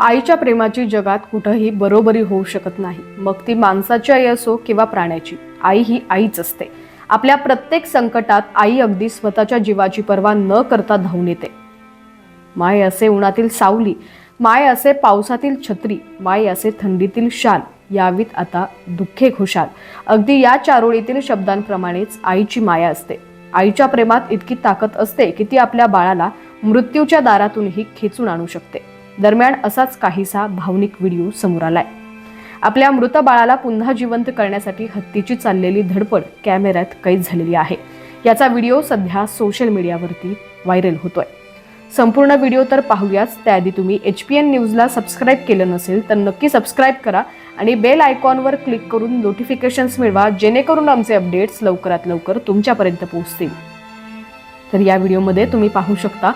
आईच्या प्रेमाची जगात कुठंही बरोबरी होऊ शकत नाही. मग ती माणसाची आई असो किंवा प्राण्याची. आई ही आईच असते. आपल्या प्रत्येक संकटात आई अगदी स्वतःच्या जीवाची पर्वा न करता धावून येते. माय असे उन्हातील सावली माय असे पावसातील छत्री माय असे थंडीतील शाल यावीत आता दुःखे खुशाल अगदी या चारोळीतील शब्दांप्रमाणेच आईची माया असते. आईच्या प्रेमात इतकी ताकद असते की ती आपल्या बाळाला मृत्यूच्या दारातूनही खेचून आणू शकते. दरम्यान असाच काहीसा भावनिक व्हिडिओ समोर आलाय. आपल्या मृत बाळाला पुन्हा जिवंत करण्यासाठी हत्तीची चाललेली धडपड कॅमेऱ्यात कैद झालेली आहे. याचा व्हिडिओ सध्या सोशल मीडियावरती व्हायरल होतोय. संपूर्ण व्हिडिओ तर पाहूयाच त्याआधी तुम्ही एच पी एन न्यूजला सबस्क्राईब केलं नसेल तर नक्की सबस्क्राईब करा आणि बेल आयकॉनवर क्लिक करून नोटिफिकेशन्स मिळवा जेणेकरून आमचे अपडेट्स लवकरात लवकर तुमच्यापर्यंत पोहोचतील. तर या व्हिडिओमध्ये तुम्ही पाहू शकता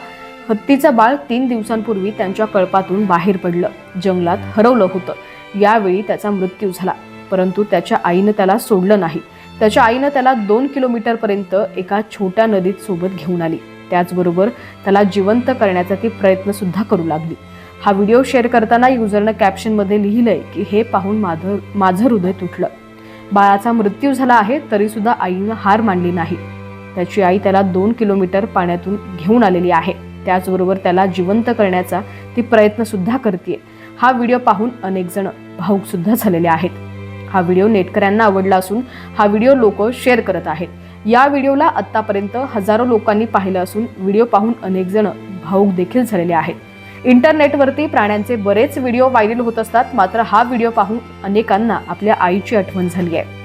हत्तीचं बाळ तीन दिवसांपूर्वी त्यांच्या कळपातून बाहेर पडलं. जंगलात हरवलं होतं. यावेळी त्याचा मृत्यू झाला. परंतु त्याच्या आईनं त्याला सोडलं नाही. त्याच्या आईनं त्याला दोन किलोमीटरपर्यंत एका छोट्या नदीत सोबत घेऊन आली. त्याचबरोबर त्याला जिवंत करण्याचा ती प्रयत्नसुद्धा करू लागली. हा व्हिडिओ शेअर करताना युजरनं कॅप्शनमध्ये लिहिलंय की हे पाहून माझं माझं हृदय तुटलं. बाळाचा मृत्यू झाला आहे तरीसुद्धा आईनं हार मानली नाही. त्याची आई त्याला दोन किलोमीटर पाण्यातून घेऊन आलेली आहे. त्याचबरोबर त्याला जिवंत करण्याचा ती प्रयत्नसुद्धा करते हा व्हिडिओ पाहून अनेकजण जण झालेले आहेत. हा व्हिडिओ नेटकऱ्यांना आवडला असून हा व्हिडिओ लोक शेअर करत आहेत. या व्हिडिओला आत्तापर्यंत हजारो लोकांनी पाहिलं असून व्हिडिओ पाहून अनेक जण भाऊक देखील झालेले आहेत. इंटरनेटवरती प्राण्यांचे बरेच व्हिडिओ व्हायरल होत असतात मात्र हा व्हिडिओ पाहून अनेकांना आपल्या आईची आठवण झाली आहे.